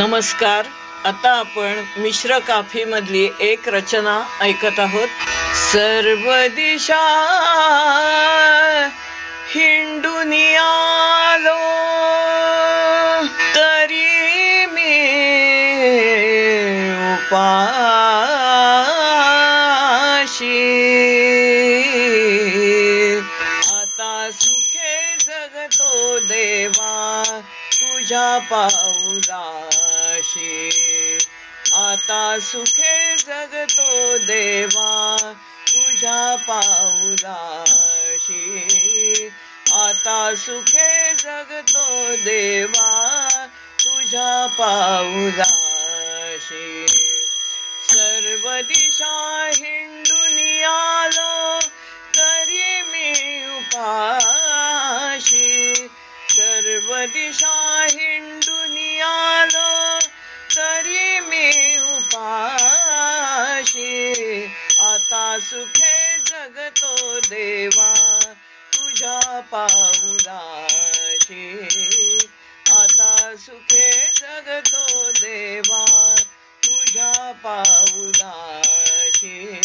नमस्कार. आता आपण मिश्र काफी मधली एक रचना ऐकत आहोत. सर्व दिशा हिंडून आलो. तरी मी उपाशी. आता सुखे जगतो देवा. तुझ्या पाव सुखे जगतो देवा तुझ्या पाऊलाशी आता सुखे जगतो देवा तुझ्या पाऊलाशी सर्व दिशा हिंडून आलो तरी मी उपाशी. सर्व दिशा हिंडून आलो तरी मी उपाशी आता सुखे जगतो देवा तुझ्या पाऊलाशी. आता सुखे जगतो देवा तुझ्या पाऊलाशी.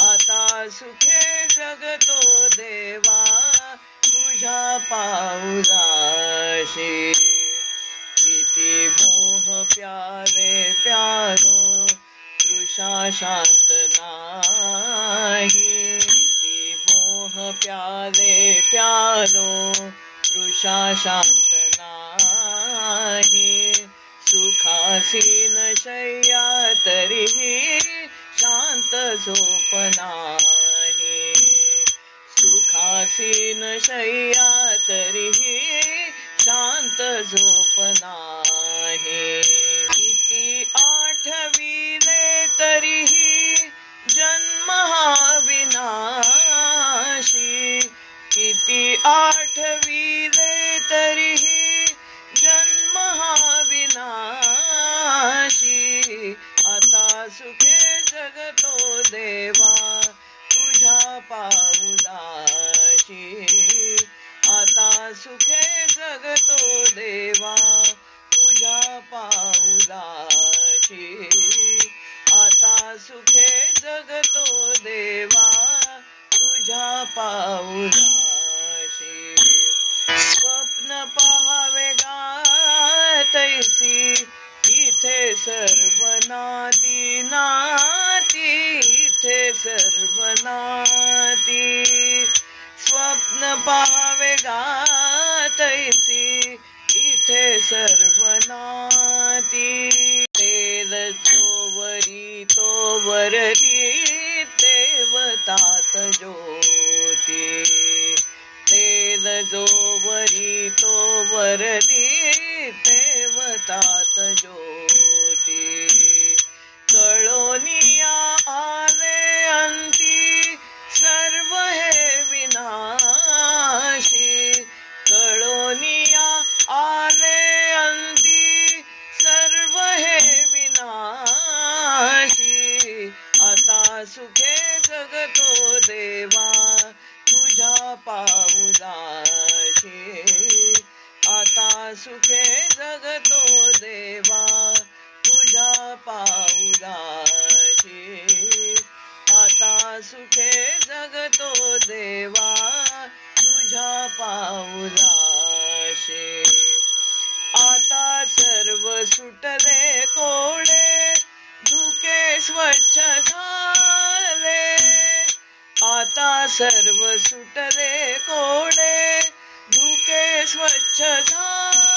आता सुखे जगतो देवा तुझ्या पाऊलाशी. किती मोह प्यारे तृषा शांत नाही. ती मोह प्यारे प्यारो तृषा शांत नाही. सुखासीन शय्या तरीही शांत झोप नाही. सुखासीन शय्या तरीही शांत झोप नाही. आठविले पाऊलाशी स्वप्न पहावे गातैसी इथे सर्व नाती नाती. इथे सर्व नाती. स्वप्न पहावे गातैसी इथे सर्व नाती. तेल तोवरी तो देवतात जो जोवरी तो वरती देवतात ज्योती। कळोनिया आले अंती, सर्व हे विनाशी। कळोनिया आले अंती, सर्व हे विनाशी। आता सुखे जगतो देवा तुझ्या पाऊलाशी आता सुखे जगतो देवा तुझ्या पाऊलाशी आता सुखे जगतो देवा तुझ्या पाऊलाशी आता सर्व सुटले कोडे धुके स्वच्छ झाले. आता सर्व सुटले कोडे धुके स्वच्छ झाले.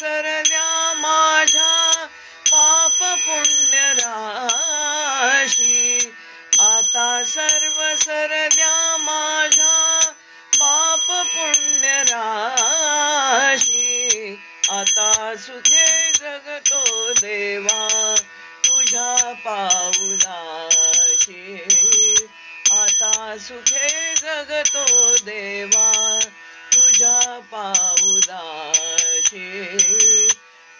विसरल्या माझ्या पाप पुण्य राशी आता सर्व सरल्या माझ्या पाप पुण्य राशी आता सुखे जगतो देवा तुझ्या पाऊलाशी आता सुखे जगतो देवा तुझ्या पाऊदाशी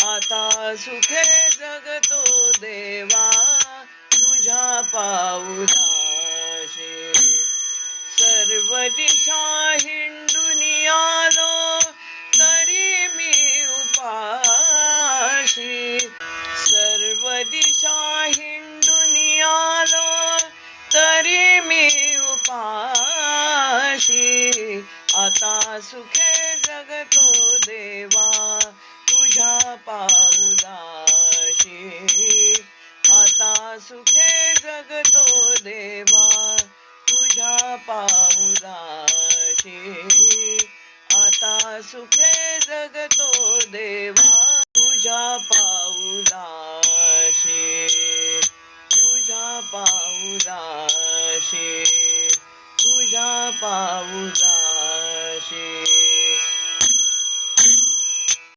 आता सुखे जगतो देवा तुझ्या पाऊदा सुखे जगतो देवा तुझ्या पाऊलाशी आता सुखे जगतो देवा तुझ्या पाऊलाशी आता सुखे जगतो देवा तुझ्या पाऊलाशी तुझ्या पाऊलाशी तुझ्या पाऊला